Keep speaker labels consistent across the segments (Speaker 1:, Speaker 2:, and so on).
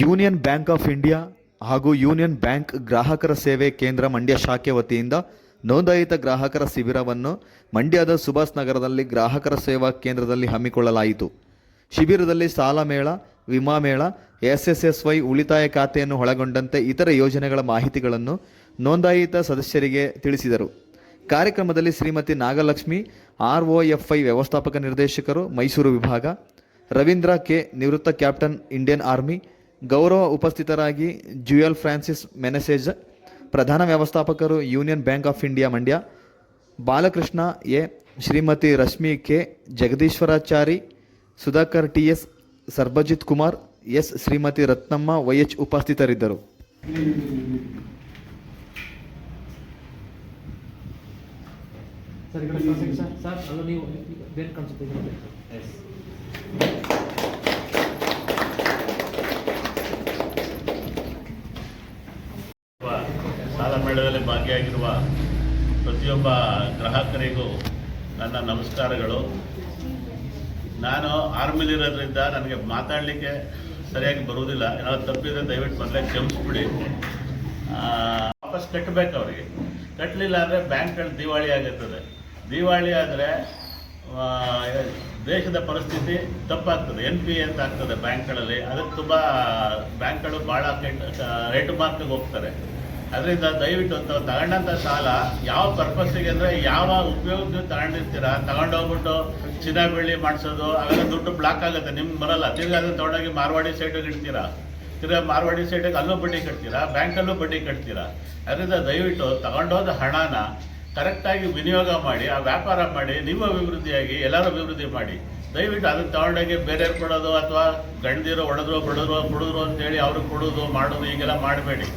Speaker 1: Union bank of India ಹಾಗೂ Union Bank ಗ್ರಾಹಕರ ಸೇವೆ ಕೇಂದ್ರ ಮಂಡ್ಯ ಶಾಖೆ ವತಿಯಿಂದ ನೋಂದಾಯಿತ ಗ್ರಾಹಕರ ಶಿಬಿರವನ್ನು ಮಂಡ್ಯದ ಸುಭಾಷ್ ನಗರದಲ್ಲಿ ಗ್ರಾಹಕರ ಸೇವಾ ಕೇಂದ್ರದಲ್ಲಿ ಹಮ್ಮಿಕೊಳ್ಳಲಾಯಿತು. ಶಿಬಿರದಲ್ಲಿ ಸಾಲ ಮೇಳ, ವಿಮಾ ಮೇಳ, ಎಸ್ಎಸ್ಎಸ್ವೈ ಉಳಿತಾಯ ಖಾತೆಯನ್ನು ಒಳಗೊಂಡಂತೆ ಇತರ ಯೋಜನೆಗಳ ಮಾಹಿತಿಗಳನ್ನು ನೋಂದಾಯಿತ ಸದಸ್ಯರಿಗೆ ತಿಳಿಸಿದರು. ಕಾರ್ಯಕ್ರಮದಲ್ಲಿ ಶ್ರೀಮತಿ ನಾಗಲಕ್ಷ್ಮಿ ಆರ್ಒಎಫ್ಐ ವ್ಯವಸ್ಥಾಪಕ ನಿರ್ದೇಶಕರು, ಮೈಸೂರು ವಿಭಾಗ, ರವೀಂದ್ರ ಕೆ. ನಿವೃತ್ತ ಕ್ಯಾಪ್ಟನ್, ಇಂಡಿಯನ್ ಆರ್ಮಿ ಗೌರವ ಉಪಸ್ಥಿತರಾಗಿ ಜ್ಯೂಯಲ್ ಫ್ರಾನ್ಸಿಸ್ ಮೆನೆಸೇಜ್ ಪ್ರಧಾನ ವ್ಯವಸ್ಥಾಪಕರು union bank of India Mandya Balakrishna A Shrimati Rashmi K Jagadishwarachari Sudhakar T S Sarabjit Kumar S Shrimati Ratnamma Y H ಉಪಸ್ಥಿತರಿದ್ದರು.
Speaker 2: ಸರ್ ಸರ್ ಸರ್ ಅಲ್ಲ ನೀವು ಬೇರೆ ಕಾಣಿಸುತ್ತೆ ಈ ಕಡೆ.
Speaker 3: ಸಾಲ ಮೇಳದಲ್ಲಿ ಭಾಗಿಯಾಗಿರುವ ಪ್ರತಿಯೊಬ್ಬ ಗ್ರಾಹಕರಿಗೂ ನನ್ನ ನಮಸ್ಕಾರಗಳು. ನಾನು ಆರ್ಮಿಲಿರೋದ್ರಿಂದ ನನಗೆ ಮಾತಾಡಲಿಕ್ಕೆ ಸರಿಯಾಗಿ ಬರುವುದಿಲ್ಲ. ಏನಾದ್ರು ತಪ್ಪಿದ್ರೆ ದಯವಿಟ್ಟು ಮೊದಲೇ ಕ್ಷಮಿಸ್ಬಿಡಿ. ವಾಪಸ್ ಕಟ್ಟಬೇಕು ಅವರಿಗೆ. ಕಟ್ಟಲಿಲ್ಲ ಅಂದರೆ ಬ್ಯಾಂಕ್ಗಳು ದಿವಾಳಿ ಆಗಿರ್ತದೆ. ದಿವಾಳಿ ಆದರೆ ದೇಶದ ಪರಿಸ್ಥಿತಿ ತಪ್ಪಾಗ್ತದೆ. ಎನ್ ಪಿ ಅಂತ ಆಗ್ತದೆ ಬ್ಯಾಂಕ್ಗಳಲ್ಲಿ. ಅದಕ್ಕೆ ತುಂಬ ಬ್ಯಾಂಕ್ಗಳು ಭಾಳ ರೇಟ್ ಮಾರ್ಕ್ಗೆ ಹೋಗ್ತಾರೆ. ಅದರಿಂದ ದಯವಿಟ್ಟು ಅಂತ ತಗೊಂಡಂಥ ಸಾಲ, ಯಾವ ಪರ್ಪಸ್ಸಿಗೆ ಅಂದರೆ ಯಾವ ಉಪಯೋಗಕ್ಕೆ ತಗೊಂಡಿರ್ತೀರಾ? ತಗೊಂಡೋಗ್ಬಿಟ್ಟು ಚಿನ್ನ ಬೆಳ್ಳಿ ಮಾಡಿಸೋದು, ಅವೆಲ್ಲ ದುಡ್ಡು ಬ್ಲಾಕ್ ಆಗುತ್ತೆ, ನಿಮ್ಗೆ ಬರಲ್ಲ. ತಿರ್ಗಿ ಅದನ್ನು ತಗೊಂಡೋಗಿ ಮಾರ್ವಾಡಿ ಸೈಡಿಗೆ ಇಡ್ತೀರಾ? ತಿರ್ಗಿ ಮಾರ್ವಾಡಿ ಸೈಡಿಗೆ ಅಲ್ಲೂ ಬಡ್ಡಿ ಕಟ್ತೀರಾ? ಬ್ಯಾಂಕಲ್ಲೂ ಬಡ್ಡಿ ಕಟ್ತೀರಾ? ಅದರಿಂದ ದಯವಿಟ್ಟು ತಗೊಂಡೋದ ಹಣನ ಕರೆಕ್ಟಾಗಿ ವಿನಿಯೋಗ ಮಾಡಿ, ಆ ವ್ಯಾಪಾರ ಮಾಡಿ ನೀವು ಅಭಿವೃದ್ಧಿಯಾಗಿ, ಎಲ್ಲರೂ ಅಭಿವೃದ್ಧಿ ಮಾಡಿ. ದಯವಿಟ್ಟು ಅದನ್ನ ತಗೊಂಡೋಗಿ ಬೇರೆಯವ್ರು ಕೊಡೋದು ಅಥವಾ ಗಂಡದಿರೋ ಹೊಡೆದ್ರು ಬಡದ್ರು ಬಿಡಿದ್ರು ಅಂತೇಳಿ ಅವ್ರಿಗೆ ಕೊಡೋದು, ಮಾಡೋದು ಈಗೆಲ್ಲ ಮಾಡಬೇಡಿ.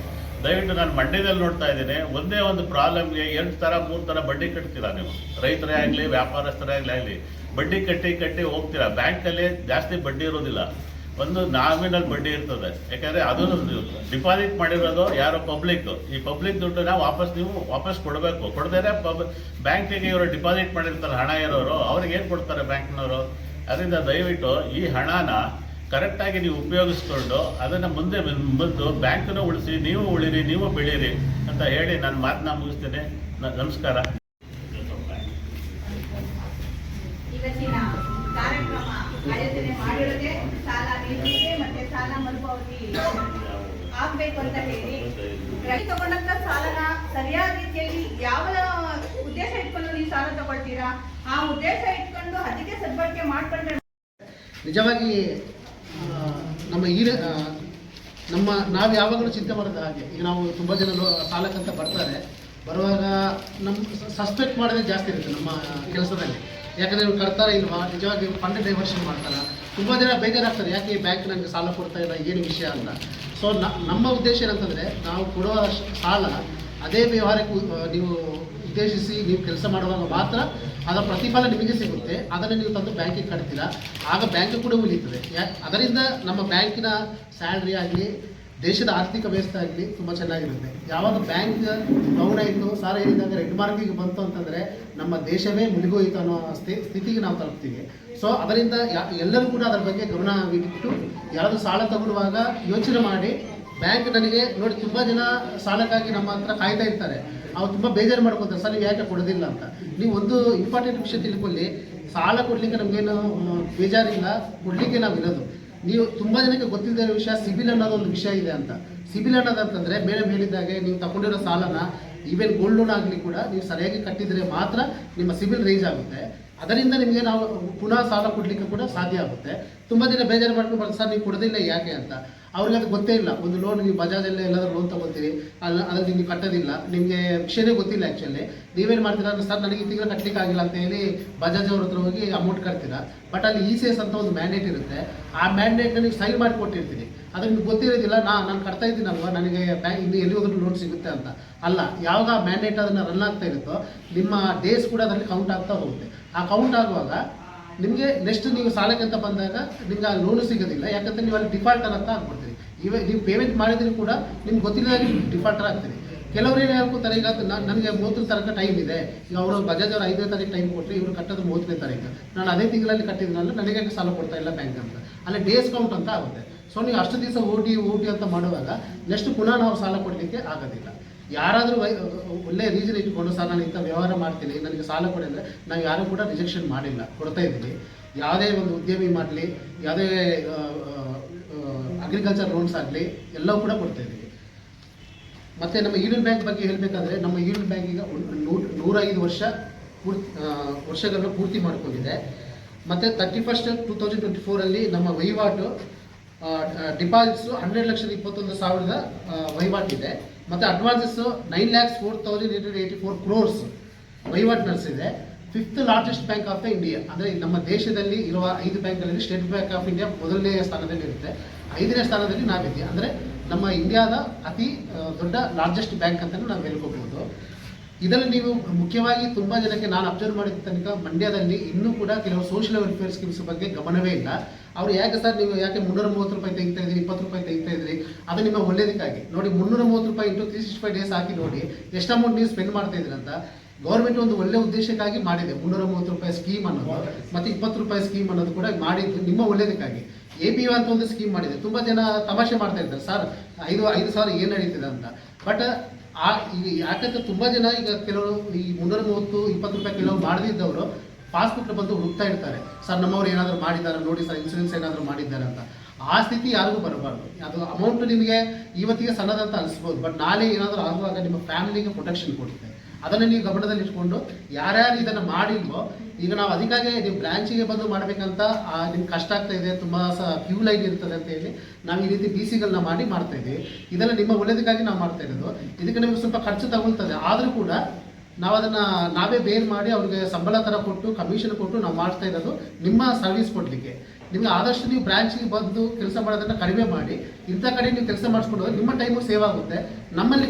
Speaker 3: ದಯವಿಟ್ಟು ನಾನು ಮಂಡ್ಯದಲ್ಲಿ ನೋಡ್ತಾ ಇದ್ದೀನಿ, ಒಂದೇ ಒಂದು ಪ್ರಾಬ್ಲಮ್ಗೆ ಎರಡು ಥರ, ಮೂರು ಥರ ಬಡ್ಡಿ ಕಟ್ತೀರಾ ನೀವು? ರೈತರೇ ಆಗಲಿ, ವ್ಯಾಪಾರಸ್ಥರೇ ಆಗಲಿ ಆಗಲಿ. ಬಡ್ಡಿ ಕಟ್ಟಿ ಕಟ್ಟಿ ಹೋಗ್ತೀರಾ? ಬ್ಯಾಂಕಲ್ಲಿ ಜಾಸ್ತಿ ಬಡ್ಡಿ ಇರೋದಿಲ್ಲ. ಒಂದು ನಾಮಿನಲ್ ಬಡ್ಡಿ ಇರ್ತದೆ. ಯಾಕಂದರೆ ಅದನ್ನು ಡಿಪಾಸಿಟ್ ಮಾಡಿರೋದು ಯಾರೋ ಪಬ್ಲಿಕ್ ಈ ಪಬ್ಲಿಕ್ ದುಡ್ಡನ್ನ ವಾಪಸ್ ನೀವು ವಾಪಸ್ ಕೊಡಬೇಕು. ಕೊಡದೇ ಪಬ್ ಬ್ಯಾಂಕಿಗೆ ಇವರು ಡಿಪಾಸಿಟ್ ಮಾಡಿರ್ತಾರೆ, ಹಣ ಇರೋರು. ಅವ್ರಿಗೆ ಏನು ಕೊಡ್ತಾರೆ ಬ್ಯಾಂಕ್ನವರು ಅದರಿಂದ ದಯವಿಟ್ಟು ಈ ಹಣನ ಕರೆಕ್ಟಾಗಿ ನೀವು ಉಪಯೋಗಿಸ್ಕೊಂಡು ಅದನ್ನು ಮುಂದೆ ಬಂದು ಬ್ಯಾಂಕನ್ನು ಉಳಿಸಿ ನೀವು ಉಳಿರಿ ನೀವು ಬೆಳೀರಿ ಅಂತ ಹೇಳಿ ನಾನು ಮಾತನ್ನ ಮುಗಿಸ್ತೇನೆ. ನಮಸ್ಕಾರ.
Speaker 4: ಇವತ್ತಿನ ಕಾರ್ಯಕ್ರಮ ಆಯೋಜನೆ ಮಾಡಿರೋದೇ ಸಾಲ ನೀಡಿಕೆ ಮತ್ತೆ ಸಾಲ ಮರುಪಾವತಿ ಆಗ್ಬೇಕು ಅಂತ ಹೇಳಿ. ರೈತ ತಗೊಂಡಂತ ಸಾಲನ ಸರಿಯಾದ ರೀತಿಯಲ್ಲಿ ಯಾವ ಉದ್ದೇಶ ಇಟ್ಕೊಂಡು ನೀವು ಸಾಲ ತಗೊಳ್ತೀರಾ? ಆ ಉದ್ದೇಶ ಇಟ್ಕೊಂಡು ಅದಕ್ಕೆ ಸದ್ಬಳಕೆ ಮಾಡ್ಕೊಂಡ್ರೆ
Speaker 5: ನಿಜವಾಗಿ ನಮ್ಮ ಈ ನಮ್ಮ ನಾವು ಯಾವಾಗಲೂ ಚಿಂತೆ ಮಾಡೋದು ಹಾಗೆ. ಈಗ ನಾವು ತುಂಬ ಜನ ಸಾಲಕ್ಕಂತ ಬರ್ತಾರೆ. ಬರುವಾಗ ನಮ್ಮ ಸಸ್ಪೆಕ್ಟ್ ಮಾಡೋದೇ ಜಾಸ್ತಿ ಇರುತ್ತೆ ನಮ್ಮ ಕೆಲಸದಲ್ಲಿ. ಯಾಕಂದರೆ ಇವ್ರು ಕರ್ತಾರೆ ಇಲ್ವಾ ನಿಜವಾಗಿ ಫಂಡ್ ಡೈವರ್ಷನ್ ಮಾಡ್ತಾರೆ. ತುಂಬ ಜನ ಬೇಜಾರಾಗ್ತಾರೆ, ಯಾಕೆ ಈ ಬ್ಯಾಂಕ್ ನನಗೆ ಸಾಲ ಕೊಡ್ತಾ ಇಲ್ಲ, ಏನು ವಿಷಯ ಅಂತ. ಸೊ ನಮ್ಮ ಉದ್ದೇಶ ಏನಂತಂದರೆ, ನಾವು ಕೊಡುವ ಸಾಲ ಅದೇ ವ್ಯವಹಾರಕ್ಕೆ ನೀವು ಉದ್ದೇಶಿಸಿ ನೀವು ಕೆಲಸ ಮಾಡುವಾಗ ಮಾತ್ರ ಅದರ ಪ್ರತಿಫಲ ನಿಮಗೆ ಸಿಗುತ್ತೆ. ಅದನ್ನು ನೀವು ತಂದು ಬ್ಯಾಂಕಿಗೆ ಕಟ್ತೀರಾ. ಆಗ ಬ್ಯಾಂಕ್ ಕೂಡ ಉಳಿತದೆ ಅದರಿಂದ ನಮ್ಮ ಬ್ಯಾಂಕಿನ ಸ್ಯಾಲ್ರಿ ಆಗಲಿ, ದೇಶದ ಆರ್ಥಿಕ ವ್ಯವಸ್ಥೆ ಆಗಲಿ ತುಂಬ ಚೆನ್ನಾಗಿರುತ್ತೆ. ಯಾವಾಗ ಬ್ಯಾಂಕ್ ಡೌನ್ ಆಯಿತು, ಸಾಲ ಏನಿದೆ ರೆಡ್ ಮಾರ್ಕಿಗೆ ಬಂತು ಅಂತಂದರೆ ನಮ್ಮ ದೇಶವೇ ಮುಳುಗೋಯಿತು ಅನ್ನೋ ಸ್ಥಿ- ಸ್ಥಿತಿಗೆ ನಾವು ತಲುಪ್ತೀವಿ. ಸೊ ಅದರಿಂದ ಎಲ್ಲರೂ ಕೂಡ ಅದರ ಬಗ್ಗೆ ಗಮನವಿಟ್ಟು ಯಾರಾದರೂ ಸಾಲ ತಗೊಳ್ಳುವಾಗ ಯೋಚನೆ ಮಾಡಿ ಬ್ಯಾಂಕ್ ನನಗೆ ನೋಡಿ ತುಂಬ ಜನ ಸಾಲಕ್ಕಾಗಿ ನಮ್ಮ ಹತ್ರ ಕಾಯ್ತಾ ಇರ್ತಾರೆ. ಅವ್ರು ತುಂಬ ಬೇಜಾರು ಮಾಡ್ಕೊತಾರೆ, ಸರ್, ನೀವು ಯಾಕೆ ಕೊಡೋದಿಲ್ಲ ಅಂತ? ನೀವು ಒಂದು ಇಂಪಾರ್ಟೆಂಟ್ ವಿಷಯ ತಿಳ್ಕೊಳ್ಳಿ. ಸಾಲ ಕೊಡಲಿಕ್ಕೆ ನಮಗೇನು ಬೇಜಾರಿಲ್ಲ. ಕೊಡಲಿಕ್ಕೆ ನಾವು ಇರೋದು. ನೀವು ತುಂಬ ಜನಕ್ಕೆ ಇರೋ ವಿಷಯ, ಸಿಬಿಲ್ ಅನ್ನೋದು ಒಂದು ವಿಷಯ ಇದೆ ಅಂತ. ಸಿಬಿಲ್ ಅನ್ನೋದು ಅಂತಂದರೆ ಬೇರೆ ಹೇಳಿದಾಗೆ ನೀವು ತಗೊಂಡಿರೋ ಸಾಲನ ಈವನ್ ಗೋಲ್ಡ್ ಲೋನ್ ಆಗಲಿ ಕೂಡ ನೀವು ಸರಿಯಾಗಿ ಕಟ್ಟಿದರೆ ಮಾತ್ರ ನಿಮ್ಮ ಸಿಬಿಲ್ ರೇಂಜ್ ಆಗುತ್ತೆ. ಅದರಿಂದ ನಿಮಗೆ ನಾವು ಪುನಃ ಸಾಲ ಕೊಡಲಿಕ್ಕೆ ಕೂಡ ಸಾಧ್ಯ ಆಗುತ್ತೆ. ತುಂಬ ದಿನ ಬೇಜಾರು ಮಾಡ್ಕೊಂಡು ಸರ್, ನೀವು ಕೊಡೋದಿಲ್ಲ, ಯಾಕೆ? ಅಂತ. ಅವ್ರಿಗೆ ಅದು ಗೊತ್ತೇ ಇಲ್ಲ. ಒಂದು ಲೋನ್ ನೀವು ಬಜಾಜಲ್ಲೇ ಎಲ್ಲಾದರೂ ಲೋನ್ ತಗೋತೀರಿ ಅಲ್ಲ ಅದ್ರಲ್ಲಿ ನಿಮಗೆ ಕಟ್ಟೋದಿಲ್ಲ. ನಿಮಗೆ ವಿಷಯನೇ ಗೊತ್ತಿಲ್ಲ ಆ್ಯಕ್ಚುಲಿ ನೀವೇನು ಮಾಡ್ತೀರಾ ಅಂದ್ರೆ, ಸರ್, ನನಗೆ ಈ ತಿಂಗಳು ಕಟ್ಟಲಿಕ್ಕೆ ಆಗಿಲ್ಲ ಅಂತ ಹೇಳಿ ಬಜಾಜ್ ಅವ್ರ ಹತ್ರ ಹೋಗಿ ಅಮೌಂಟ್ ಕಟ್ತೀರಾ. ಬಟ್ ಅಲ್ಲಿ ಇ ಸಿ ಎಸ್ ಅಂತ ಒಂದು ಮ್ಯಾಂಡೇಟ್ ಇರುತ್ತೆ. ಆ ಮ್ಯಾಂಡೇಟ್ನ ನೀವು ಸೈನ್ ಮಾಡಿ ಕೊಟ್ಟಿರ್ತೀನಿ ಅದು ನಿಮ್ಗೆ ಗೊತ್ತಿರೋದಿಲ್ಲ, ನಾ, ನಾನು ಕಟ್ತಾ ಇದ್ದೀನಲ್ವಾ, ನನಗೆ ಬ್ಯಾಂಕ್ ಇನ್ನು ಎಲ್ಲಿ ಹೋದ್ರೂ ಲೋನ್ ಸಿಗುತ್ತೆ ಅಂತ. ಅಲ್ಲ ಯಾವಾಗ ಮ್ಯಾಂಡೇಟ್ ಅದನ್ನು ರನ್ ಆಗ್ತಾ ಇರುತ್ತೋ, ನಿಮ್ಮ ಡೇಸ್ ಕೂಡ ಅದರಲ್ಲಿ ಕೌಂಟ್ ಆಗ್ತಾ ಹೋಗುತ್ತೆ. ಆ ಕೌಂಟ್ ಆಗುವಾಗ ನಿಮಗೆ ನೆಕ್ಸ್ಟ್ ನೀವು ಸಾಲಕ್ಕೆ ಅಂತ ಬಂದಾಗ ನಿಮ್ಗೆ ಆ ಲೋನು ಸಿಗೋದಿಲ್ಲ. ಯಾಕಂದ್ರೆ ನೀವು ಅಲ್ಲಿ ಡಿಫಾಲ್ಟರ್ ಅಂತ ಆಗ್ಬಿಡ್ತೀರಿ. ಇವಾಗ ನೀವು ಪೇಮೆಂಟ್ ಮಾಡಿದ್ರು ಕೂಡ ನಿಮ್ಗೆ ಗೊತ್ತಿಲ್ಲದಾಗಿ ಡಿಫಾಲ್ಟರ್ ಆಗ್ತೀರಿ. ಕೆಲವರು ಏನು ಹೇಳ್ಕೊತಾರೆ ಈಗ ನನಗೆ ಮೂವತ್ತನೇ ತಾರೀಕು ಟೈಮ್ ಇದೆ. ಈಗ ಅವರು ಬಜಾಜ್ ಅವರು ಐದನೇ ತಾರೀಕು ಟೈಮ್ ಕೊಟ್ಟರೆ ಇವರು ಕಟ್ಟೋದು ಮೂವತ್ತನೇ ತಾರೀಕು. ನಾನು ಅದೇ ತಿಂಗಳಲ್ಲಿ ಕಟ್ಟಿದ್ನಲ್ಲ, ನನಗೆ ಸಾಲ ಕೊಡ್ತಾ ಇಲ್ಲ ಬ್ಯಾಂಕ್ ಅಂತ. ಅಲ್ಲಿ ಡೇಸ್ ಕೌಂಟ್ ಅಂತ ಆಗುತ್ತೆ. ಸೊ ನೀವು ಅಷ್ಟು ದಿವಸ ಓಟಿ ಓಟಿ ಅಂತ ಮಾಡುವಾಗ ನೆಕ್ಸ್ಟ್ ಪುನಃ ನಾವು ಸಾಲ ಕೊಡಲಿಕ್ಕೆ ಆಗೋದಿಲ್ಲ. ಯಾರಾದರೂ ಒಳ್ಳೆ ರೀಸನ್ ಇಟ್ಕೊಂಡು ಸರ್ ನಾನು ಇಂಥ ವ್ಯವಹಾರ ಮಾಡ್ತೀನಿ, ನನಗೆ ಸಾಲ ಕೊಡಿ ಅಂದರೆ ನಾವು ಯಾರೂ ಕೂಡ ರಿಜೆಕ್ಷನ್ ಮಾಡಿಲ್ಲ, ಕೊಡ್ತಾ ಇದ್ದೀವಿ ಯಾವುದೇ ಒಂದು ಉದ್ಯಮಿ ಮಾಡಲಿ, ಯಾವುದೇ ಅಗ್ರಿಕಲ್ಚರ್ ಲೋನ್ಸ್ ಆಗಲಿ, ಎಲ್ಲವೂ ಕೂಡ ಕೊಡ್ತಾ ಇದ್ದೀವಿ ಮತ್ತು ನಮ್ಮ ಈಡನ್ ಬ್ಯಾಂಕ್ ಬಗ್ಗೆ ಹೇಳಬೇಕಾದ್ರೆ ನಮ್ಮ ಈಡನ್ ಬ್ಯಾಂಕ್ ಈಗ ನೂರ, ನೂರೈದು ವರ್ಷ ಪೂರ್ತಿ ವರ್ಷಗಳನ್ನು ಪೂರ್ತಿ ಮಾಡಿಕೊಂಡಿದೆ. ಮತ್ತು thirty first two thousand twenty ಫೋರಲ್ಲಿ ನಮ್ಮ ವಹಿವಾಟು ಡಿಪಾಸಿಟ್ಸು ಹಂಡ್ರೆಡ್ ಲಕ್ಷದ ಇಪ್ಪತ್ತೊಂದು ಸಾವಿರದ ವಹಿವಾಟಿದೆ ಮತ್ತು advances nine lakhs four thousand eight hundred eighty four crores ವಹಿವಾಟು ನಡೆಸಿದೆ fifth largest bank of the India ಅಂದರೆ ನಮ್ಮ ದೇಶದಲ್ಲಿ ಇರುವ ಐದು ಬ್ಯಾಂಕ್ಗಳಲ್ಲಿ ಸ್ಟೇಟ್ ಬ್ಯಾಂಕ್ ಆಫ್ ಇಂಡಿಯಾ ಮೊದಲನೇ ಸ್ಥಾನದಲ್ಲಿ ಇರುತ್ತೆ. ಐದನೇ ಸ್ಥಾನದಲ್ಲಿ ನಾವಿದ್ದೀವಿ. ಅಂದರೆ ನಮ್ಮ ಇಂಡಿಯಾದ ಅತಿ ದೊಡ್ಡ ಲಾರ್ಜೆಸ್ಟ್ ಬ್ಯಾಂಕ್ ಅಂತಲೂ ನಾವು ಹೇಳ್ಕೋಬಹುದು ಇದರಲ್ಲಿ ನೀವು ಮುಖ್ಯವಾಗಿ ತುಂಬ ಜನಕ್ಕೆ ನಾನು ಅಬ್ಸರ್ವ್ ಮಾಡಿದ ತನಕ ಮಂಡ್ಯದಲ್ಲಿ ಇನ್ನೂ ಕೂಡ ಕೆಲವು ಸೋಷಿಯಲ್ ವೆಲ್ಫೇರ್ ಸ್ಕೀಮ್ಸ್ ಬಗ್ಗೆ ಗಮನವೇ ಇಲ್ಲ. ಅವ್ರು ಯಾಕೆ ಸರ್ ನೀವು ಯಾಕೆ ಮುನ್ನೂರ ಮೂವತ್ತು ರೂಪಾಯಿ ತೆಗಿತಾ ಇದ್ದೀರಿ, ಇಪ್ಪತ್ತು ರೂಪಾಯಿ ತೆಗಿತಾ ಇದ್ದೀರಿ? ಅದು ನಿಮ್ಮ ಒಳ್ಳೇದಕ್ಕಾಗಿ. ನೋಡಿ, ಮುನ್ನೂರ ಮೂವತ್ತು ರೂಪಾಯಿ into three sixty five days ಹಾಕಿ ನೋಡಿ ಎಷ್ಟು ಅಮೌಂಟ್ ನೀವು ಸ್ಪೆಂಡ್ ಮಾಡ್ತಾ ಅಂತ ಗೌರ್ಮೆಂಟ್ ಒಂದು ಒಳ್ಳೆ ಉದ್ದೇಶಕ್ಕಾಗಿ ಮಾಡಿದೆ. ಮುನ್ನೂರ ಮೂವತ್ತು ರೂಪಾಯಿ ಸ್ಕೀಮ್ ಅನ್ನೋದು ಮತ್ತೆ ಇಪ್ಪತ್ತು ರೂಪಾಯಿ ಸ್ಕೀಮ್ ಅನ್ನೋದು ಕೂಡ ಮಾಡಿದ್ದು ನಿಮ್ಮ ಒಳ್ಳೇದಕ್ಕಾಗಿ. ಎ ಪಿ ಅಂತ ಒಂದು ಸ್ಕೀಮ್ ಮಾಡಿದೆ. ತುಂಬ ಜನ ತಮಾಷೆ ಮಾಡ್ತಾ ಇರ್ತಾರೆ ಸರ್, ಐದು ಐದು ಸಾವಿರ ಏನು ನಡೀತಿದೆ ಅಂತ. ಬಟ್ ಆ, ಈಗ ಯಾಕಂದ್ರೆ ತುಂಬ ಜನ ಈಗ ಕೆಲವರು ಈ ಮುನ್ನೂರ ಮೂವತ್ತು, ಇಪ್ಪತ್ತು ರೂಪಾಯಿ ಕೆಲವರು ಮಾಡದಿದ್ದವರು ಪಾಸ್ಬುಕ್ ಬಂದು ಹುಡುಕ್ತಾ ಇರ್ತಾರೆ. ಸರ್, ನಮ್ಮವ್ರು ಏನಾದರೂ ಮಾಡಿದ್ದಾರೆ? ನೋಡಿ ಸರ್ ಇನ್ಸೂರೆನ್ಸ್ ಏನಾದರೂ ಮಾಡಿದ್ದಾರೆ? ಅಂತ. ಆ ಸ್ಥಿತಿ ಯಾರಿಗೂ ಬರಬಾರ್ದು. ಅದು ಅಮೌಂಟ್ ನಿಮಗೆ ಇವತ್ತಿಗೆ ಸಣ್ಣದಂತ ಅನಿಸ್ಬೋದು. ಬಟ್ ನಾಳೆ ಏನಾದರೂ ಆಗುವಾಗ ನಿಮ್ಮ ಫ್ಯಾಮಿಲಿಗೆ ಪ್ರೊಟೆಕ್ಷನ್ ಕೊಡುತ್ತೆ. ಅದನ್ನು ನೀವು ಗಮನದಲ್ಲಿ ಇಟ್ಕೊಂಡು ಯಾರ್ಯಾರು ಇದನ್ನು ಮಾಡಿಲ್ವೋ, ಈಗ ನಾವು ಅದಕ್ಕಾಗಿ ನೀವು ಬ್ರಾಂಚಿಗೆ ಬಂದು ಮಾಡಬೇಕಂತ ನಿಮ್ಗೆ ಕಷ್ಟ ಆಗ್ತಾ ಇದೆ, ತುಂಬ ಸಹ ಕ್ಯೂ ಲೈನ್ ಇರ್ತದೆ ಅಂತ ಹೇಳಿ ನಾವು ಈ ರೀತಿ ಬಿ ಸಿಗಳನ್ನ ಮಾಡಿ ಮಾಡ್ತಾ ಇದ್ದೀವಿ. ಇದೆಲ್ಲ ನಿಮ್ಮ ಒಳ್ಳೇದಕ್ಕಾಗಿ ನಾವು ಮಾಡ್ತಾ ಇರೋದು. ಇದಕ್ಕೆ ನಿಮಗೆ ಸ್ವಲ್ಪ ಖರ್ಚು ತಗೊಳ್ತದೆ. ಆದರೂ ಕೂಡ ನಾವು ಅದನ್ನು ನಾವೇ ಬೇರ್ ಮಾಡಿ ಅವ್ರಿಗೆ ಸಂಬಳ ಥರ ಕೊಟ್ಟು ಕಮಿಷನ್ ಕೊಟ್ಟು ನಾವು ಮಾಡ್ತಾ ಇರೋದು ನಿಮ್ಮ ಸರ್ವಿಸ್ ಕೊಡಲಿಕ್ಕೆ. ನಿಮಗೆ ಆದಷ್ಟು ನೀವು ಬ್ರಾಂಚಿಗೆ ಬಂದು ಕೆಲಸ ಮಾಡೋದನ್ನು ಕಡಿಮೆ ಮಾಡಿ, ಇಂಥ ಕಡೆ ನೀವು ಕೆಲಸ ಮಾಡಿಸ್ಕೊಂಡು ನಿಮ್ಮ ಟೈಮು ಸೇವ್ ಆಗುತ್ತೆ. ನಮ್ಮಲ್ಲಿ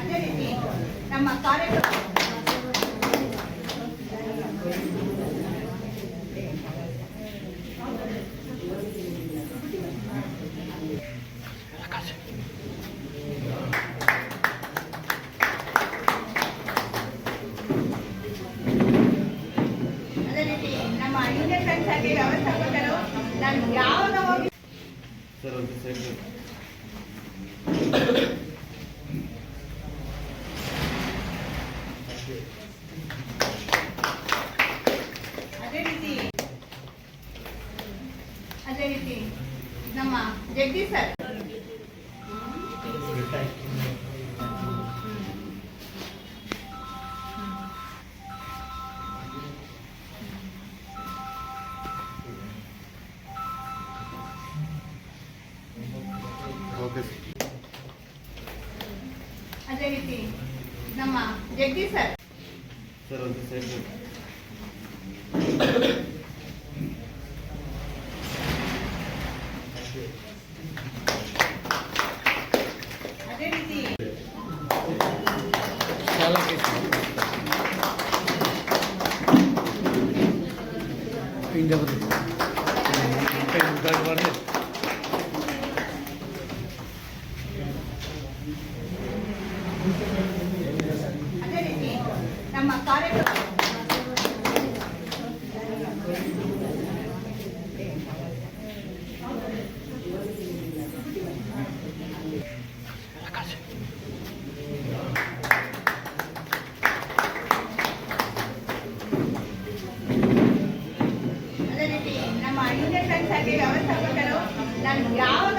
Speaker 4: ಅದೇ ರೀತಿ ನಮ್ಮ ಕಾರ್ಯಕ್ರಮ ಅದೇ ರೀತಿ ನಮ್ಮ ಯೂನಿಯನ್ ಬ್ಯಾಂಕ್ ಶಾಖೆ ವ್ಯವಸ್ಥಾಪಕರು ನಾನು ಯಾವಾಗ ಹೋಗಿ ಅದೇ ರೀತಿ ಅದೇ ರೀತಿ ನಮ್ಮ ಜಗದೀಶ್ ಸರ್ ಅದೇ ರೀತಿ ನಮ್ಮ ಜಗದೀಶ್ ಸರ್.
Speaker 1: ಸರ್ ಒಂದು
Speaker 4: ಅದೇ ರೀತಿ ಅದೇ ರೀತಿ ನಮ್ಮ ಕಾರ್ಯಕ್ರಮ ಅದೇ ರೀತಿ ನಮ್ಮ ಯೂನಿಯನ್ ಬ್ಯಾಂಕ್ ಶಾಖೆ ವ್ಯವಸ್ಥಾಪಕರು ನಾನು ಯಾವಾಗ